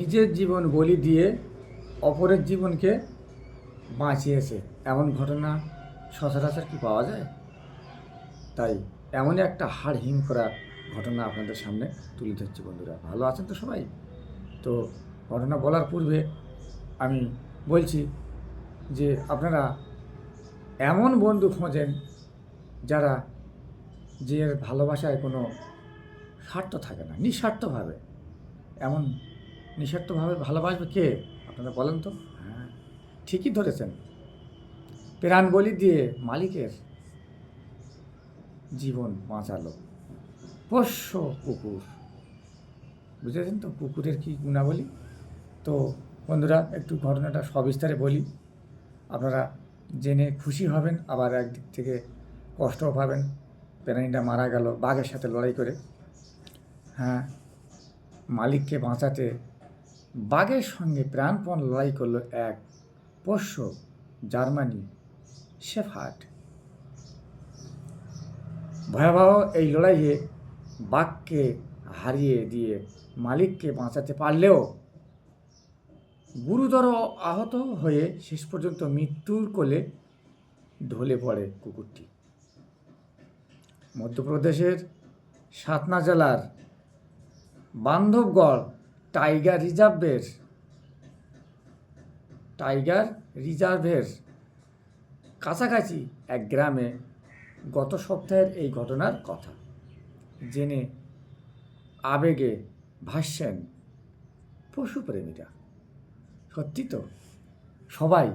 নিজের জীবন বলি দিয়ে অপরের জীবনকে বাঁচিয়েছে। এমন ঘটনা সচরাচর কি পাওয়া যায়? তাই এমনই একটা হাড় হিম করা ঘটনা আপনাদের সামনে তুলে ধরছি বন্ধুরা। ভালো আছেন তো সবাই? তো ঘটনা বলার পূর্বে আমি বলছি যে আপনারা এমন বন্ধু খোঁজেন যারা যে ভালোবাসায় কোনো স্বার্থ থাকে না, নিঃস্বার্থভাবে। এমন নিঃস্বার্থভাবে ভালোবাসবে কে? আপনারা বলেন তো। হ্যাঁ ঠিকই ধরেছেন। প্রাণ বলি দিয়ে মালিকের জীবন বাঁচালো। পোষ্য কুকুর। বুঝেছেন তো? কুকুরের কি গুণাবলী? তো বন্ধুরা, একটু ঘটনাটা সবিস্তারে বলি। আপনারা জেনে খুশি হবেন, আবার একদিক থেকে কষ্টও পাবেন। প্রাণীটা মারা গেল বাঘের সাথে লড়াই করে। হ্যাঁ মালিককে বাঁচাতে বাঘের সঙ্গে প্রাণপণ লড়াই করল এক পোষ্য জার্মানি শেফার্ড। ভয়াবহ এই লড়াইয়ে বাঘকে হারিয়ে দিয়ে মালিককে বাঁচাতে পারলেও গুরুতর আহত হয়ে শেষ পর্যন্ত মৃত্যুর কোলে ঢলে পড়ে কুকুরটি। মধ্যপ্রদেশের সাতনা জেলার বান্ধবগড় টাইগার রিজার্ভের টাইগার রিজার্ভের কাছাকাছি এক গ্রামে গত সপ্তাহের এই ঘটনার কথা। জেনে আবেগে ভাসছেন পশুপ্রেমীরা সত্যি তো, সবাই।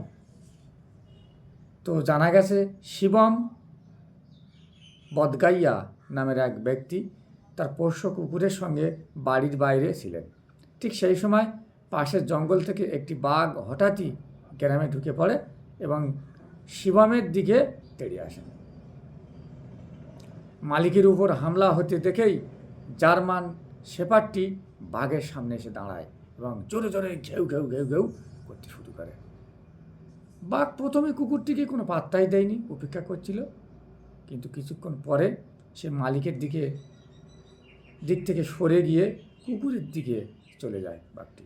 তো জানা গেছে শিবম বদগাইয়া নামের এক ব্যক্তি তার পোষ্য কুকুরের সঙ্গে বাড়ির বাইরে ছিলেন। ঠিক সেই সময় পাশের জঙ্গল থেকে একটি বাঘ হঠাৎই গ্রামে ঢুকে পড়ে এবং শিবমের দিকে তেড়ে আসে। মালিকের উপর হামলা হতে দেখেই জার্মান শেপারটি বাঘের সামনে এসে দাঁড়ায় এবং জোরে জোরে ঘেউ ঘেউ ঘেউ ঘেউ করতে শুরু করে। বাঘ প্রথমে কুকুরটিকে কোনো পাত্তাই দেয়নি উপেক্ষা করছিল। কিন্তু কিছুক্ষণ পরে সে মালিকের দিকে, দিক থেকে সরে গিয়ে কুকুরের দিকে চলে যায় বাঘটি।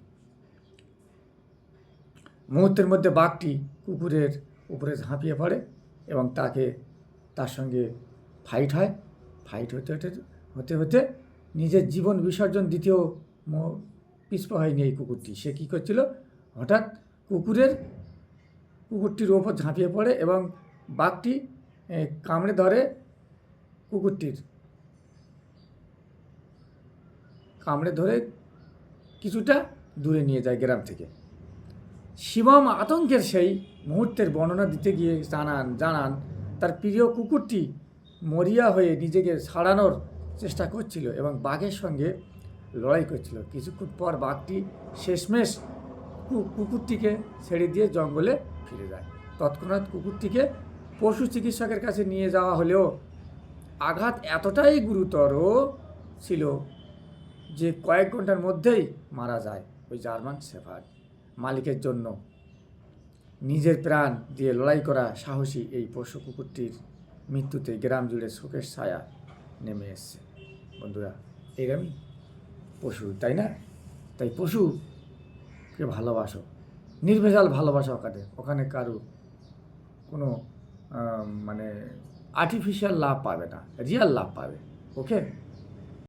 মুহূর্তের মধ্যে বাঘটি কুকুরের উপরে ঝাঁপিয়ে পড়ে এবং তাকে তার সঙ্গে ফাইট হয়। ফাইট হতে হতে হতে হতে নিজের জীবন বিসর্জন দ্বিতীয় পিছপা হয়নি এই কুকুরটি। সে কী করছিল? হঠাৎ কুকুরের, কুকুরটির ওপর ঝাঁপিয়ে পড়ে এবং বাঘটি কামড়ে ধরে কুকুরটির। কামড়ে ধরে কিছুটা দূরে নিয়ে যায় গ্রাম থেকে। শিবম আতঙ্কের সেই মুহূর্তের বর্ণনা দিতে গিয়ে জানান জানান, তার প্রিয় কুকুরটি মরিয়া হয়ে নিজেকে ছাড়ানোর চেষ্টা করছিল এবং বাঘের সঙ্গে লড়াই করছিল। কিছুক্ষণ পর বাঘটি শেষমেশ কুকুরটিকে ছেড়ে দিয়ে জঙ্গলে ফিরে যায়। তৎক্ষণাৎ কুকুরটিকে পশু চিকিৎসকের কাছে নিয়ে যাওয়া হলেও আঘাত এতটাই গুরুতর ছিল যে কয়েক ঘণ্টার মধ্যেই মারা যায় ওই জার্মান শেফার্ড। মালিকের জন্য নিজের প্রাণ দিয়ে লড়াই করা সাহসী এই পশু কুকুরটির মৃত্যুতে গ্রাম জুড়ে শোকের ছায়া নেমে এসছে। বন্ধুরা এরমই পশু, তাই না? তাই পশুকে ভালোবাসো, নির্ভেজাল ভালোবাসা ওখানে। ওখানে কারও কোনো মানে আর্টিফিশিয়াল লাভ পাবে না রিয়াল লাভ পাবে ওকে